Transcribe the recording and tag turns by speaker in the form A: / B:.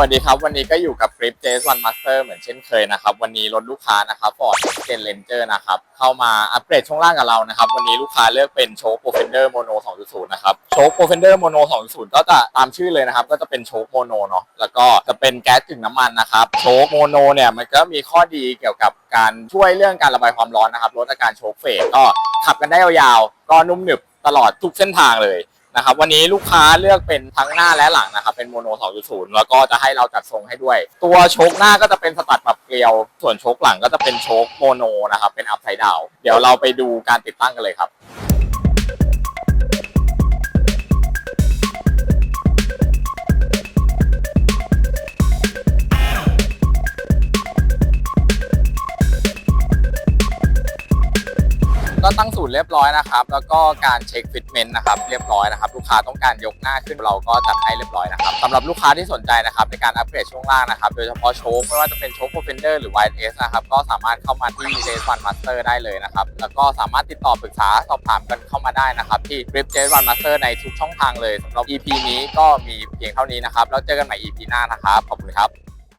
A: วัสดีครับ วันนี้ก็อยู่กับกริปเจสวันมาสเตอร์เหมือนเช่นเคยนะครับ วันนี้รถลูกค้านะครับ Ford Gen Ranger นะครับเข้ามาอัปเกรดช่วงล่างกับเรานะครับ วันนี้ลูกค้าเลือกเป็นโชค Profender Mono 2.0 นะครับโชค Profender Mono 2.0 ก็จะตามชื่อเลยนะครับ ก็จะเป็นโชคโมโนเนาะแล้วก็จะเป็นแก๊สกึ่งน้ำมันนะครับโชคโมโนเนี่ยมันก็มีข้อดีเกี่ยวกับการช่วยเรื่องการระบายความร้อนนะครับลดอาการโชคเฟดก็ขับกันได้ยาวๆก็นุ่มหนึบตลอดทุกเส้นทางเลย นะครับวันนี้ลูกค้าเลือกเป็นทั้งหน้าและหลังนะครับเป็นโมโน 2.0 แล้วก็จะให้เราจัดทรงให้ด้วย ตัวโชคหน้าก็จะเป็นสตัดปรับเกลียว ส่วนโชคหลังก็จะเป็นโชคโมโนนะครับเป็นอัพไซด์ดาวเดี๋ยวเราไปดูการติดตั้งกันเลยครับ ก็ตั้งศูนย์เรียบร้อยนะครับ แล้วก็การเช็คฟิตเมนต์นะครับเรียบร้อยนะครับ ลูกค้าต้องการยกหน้าขึ้นเราก็จัดให้เรียบร้อยนะครับสำหรับลูกค้าที่สนใจนะครับในการอัปเกรดช่วงล่างนะครับ โดยเฉพาะโชคไม่ว่าจะเป็นโชคโปรเฟนเดอร์หรือ YS นะครับก็สามารถเข้ามาที่ r a c e One Master ได้เลยนะครับแล้วก็สามารถติดต่อปรึกษาสอบถามกันเข้ามาได้นะครับที่ r i p j One Master ในทุกช่องทางเลยสำหรับ EP นี้ก็มีเพียงเท่านี้นะครับแล้วเจอกันใหม่ EP หน้านะครับขอบคุณครับ